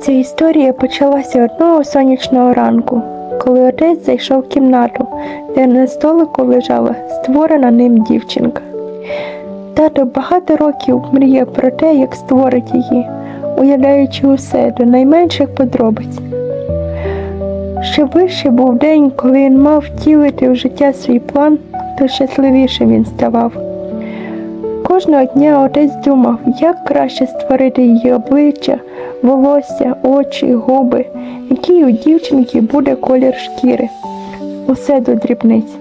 Ця історія почалася одного сонячного ранку, коли отець зайшов в кімнату, де на столику лежала створена ним дівчинка. Тато багато років мріяв про те, як створить її, уявляючи усе до найменших подробиць. Що вище був день, коли він мав втілити в життя свій план, то щасливішим він ставав. Кожного дня отець думав, як краще створити її обличчя, волосся, очі, губи, який у дівчинки буде колір шкіри. Усе до дрібниць.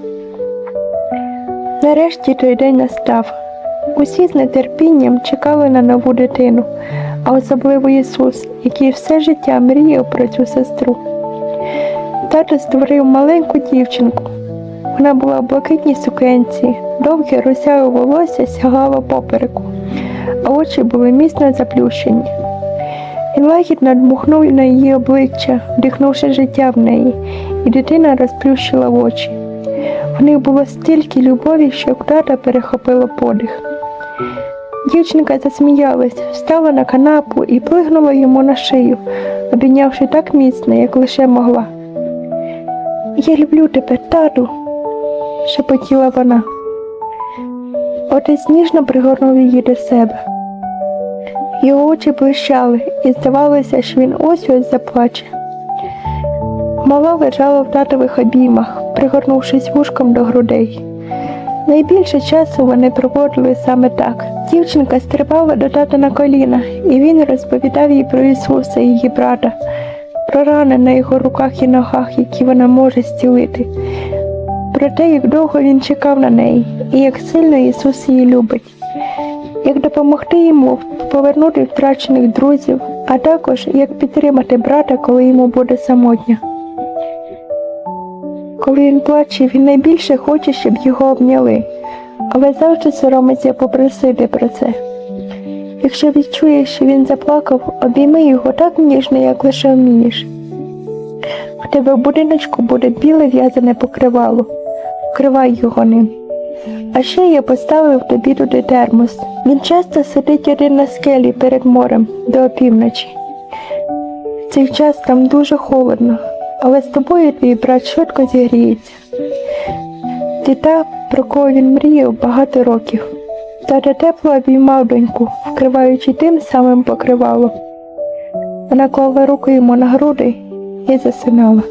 Нарешті той день настав. Усі з нетерпінням чекали на нову дитину, а особливо Ісус, який все життя мріяв про цю сестру. Тато створив маленьку дівчинку. Вона була в блакитній сукенці, довге русяве волосся сягало попереку, а очі були міцно заплющені. Він лагідно дмухнув на її обличчя, вдихнувши життя в неї, і дитина розплющила очі. В них було стільки любові, що в тата перехопило подих. Дівчинка засміялась, встала на канапу і плигнула йому на шию, обійнявши так міцно, як лише могла. Я люблю тебе, тату, шепотіла вона. Отець ніжно пригорнув її до себе. Його очі блищали, і здавалося, що він ось ось заплаче. Мала лежала в татових обіймах, пригорнувшись вушком до грудей. Найбільше часу вони проводили саме так. Дівчинка стрибала до тата на коліна, і він розповідав їй про Ісуса, її брата, про рани на його руках і ногах, які вона може зцілити, про те, як довго він чекав на неї, і як сильно Ісус її любить, як допомогти йому повернути втрачених друзів, а також як підтримати брата, коли йому буде самотньо. Коли він плаче, він найбільше хоче, щоб його обняли, але завжди соромиться попросити про це. Якщо відчуєш, що він заплакав, обійми його так ніжно, як лише вмієш. В тебе в будиночку буде біле в'язане покривало, вкривай його ним. А ще я поставив тобі туди термос. Він часто сидить один на скелі перед морем до опівночі. В цей час там дуже холодно, але з тобою твій брат швидко зігріється. Ти та, про кого він мріяв багато років. Тата тепло обіймав доньку, вкриваючи тим самим покривалом. Вона клала руку йому на груди і засинала.